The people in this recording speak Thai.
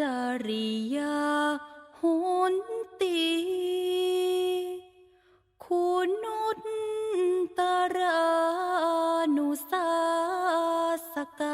จริยาหุนตีคุณนุตตรานุสาสกา